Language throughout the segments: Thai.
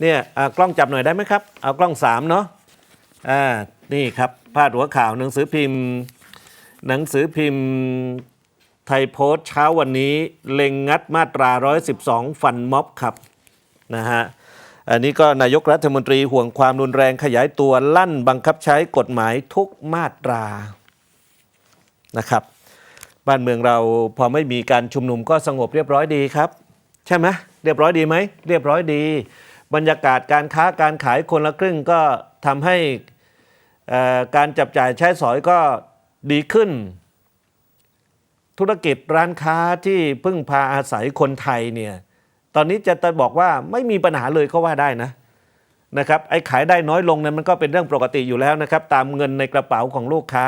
เนี่ยอ่ากล้องจับหน่อยได้ไหมครับ เอากล้องสามเนาะอ่านี่ครับพาดหัวข่าวหนังสือพิมพ์ หนังสือพิมพ์ไทยโพสต์เช้าวันนี้ เล็งงัดมาตรา 112 ฟันม็อบครับนะฮะอันนี้ก็นายกรัฐมนตรีห่วงความรุนแรงขยายตัวลั่นบังคับใช้กฎหมายทุกมาตรานะครับ บ้านเมืองเราพอไม่มีการชุมนุมก็สงบเรียบร้อยดีครับ ใช่ไหมเรียบร้อยดีไหมเรียบร้อยดี บรรยากาศการค้าการขายคนละครึ่งก็ทำให้การจับจ่ายใช้สอยก็ดีขึ้น ธุรกิจร้านค้าที่พึ่งพาอาศัยคนไทยเนี่ยตอนนี้จะตบอกว่าไม่มีปัญหาเลยก็ว่าได้นะนะครับไอ้ขายได้น้อยลงนั้นมันก็เป็นเรื่องปกติอยู่แล้วนะครับ ตามเงินในกระเป๋าของลูกค้า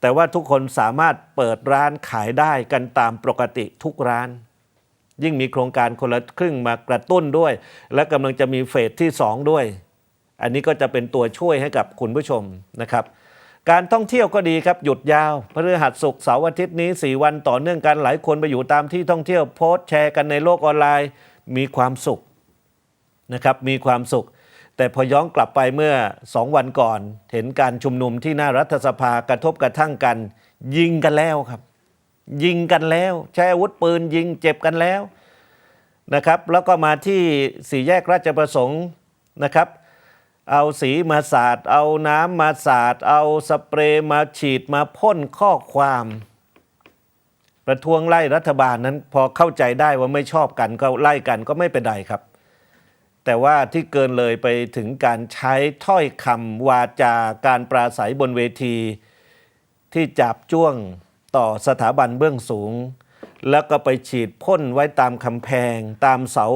แต่ว่าทุกคนสามารถเปิดร้านขายได้กันตามปกติทุกร้าน ยิ่งมีโครงการคนละครึ่งมากระตุ้นด้วย และกำลังจะมีเฟสที่ 2 ด้วย อันนี้ก็จะเป็นตัวช่วยให้กับคุณผู้ชมนะครับการท่องเที่ยวก็ดีครับ หยุดยาวพฤหัสศุกร์เสาร์อาทิตย์นี้ 4 วันต่อเนื่องกันหลายคนไปอยู่ตามที่ท่องเที่ยวโพสต์แชร์กันในโลกออนไลน์ มีความสุขนะครับมีความสุข แต่พอย้อนกลับไปเมื่อ 2 วันก่อน เห็นการชุมนุมที่หน้ารัฐสภากระทบกระทั่งกัน ยิงกันแล้วครับ ยิงกันแล้ว ใช้อาวุธปืนยิงเจ็บกันแล้วนะครับ แล้วก็มาที่สี่แยกราชประสงค์นะครับ เอาสีมาสาด เอาน้ำมาสาด เอาสเปรย์มาฉีดมาพ่นข้อความ ประท้วงไล่รัฐบาลนั้นพอเข้าใจได้ว่าไม่ชอบกันก็ไล่กันก็ไม่เป็นไรครับ แต่ว่าที่เกินเลยไปถึงการใช้ถ้อยคำวาจาการปราศัยบนเวที ที่จับจ้วง ต่อสถาบันเบื้องสูง แล้วก็ไปฉีดพ่นไว้ตามคำแพง ตามเสา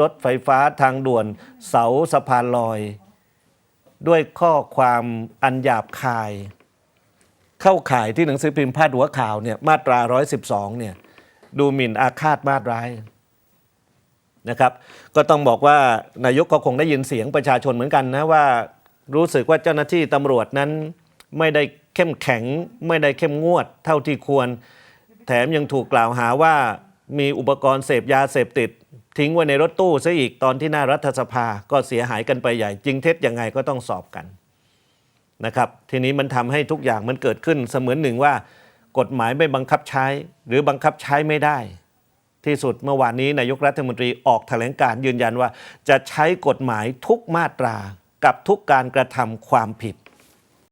รถไฟฟ้าทางด่วน เสาสะพานลอย ด้วยข้อความอันหยาบคาย เข้าข่ายที่หนังสือพิมพ์พาดหัวข่าวเนี่ยมาตรา 112เนี่ยดูหมิ่นอาฆาตมาตร้ายนะครับก็ต้องบอกว่านายกก็คงได้ยินเสียงประชาชนเหมือนกันนะว่ารู้สึกว่าเจ้าหน้าที่ตำรวจนั้น ไม่ได้เข้มแข็ง ไม่ได้เข้มงวด เท่าที่ควร แถมยังถูกกล่าวหาว่ามีอุปกรณ์เสพยาเสพติด ทิ้งไว้ในรถตู้ซะอีกตอนที่หน้ารัฐสภาก็เสียหายกันไปใหญ่ จริงเท็จยังไงก็ต้องสอบกันนะครับทีนี้มันทำให้ทุกอย่างมันเกิดขึ้นเสมือนหนึ่งว่า กฎหมายไม่บังคับใช้ หรือบังคับใช้ไม่ได้ ที่สุดเมื่อวานนี้นายกรัฐมนตรีออกแถลงการยืนยันว่า จะใช้กฎหมายทุกมาตรากับทุกการกระทำความผิด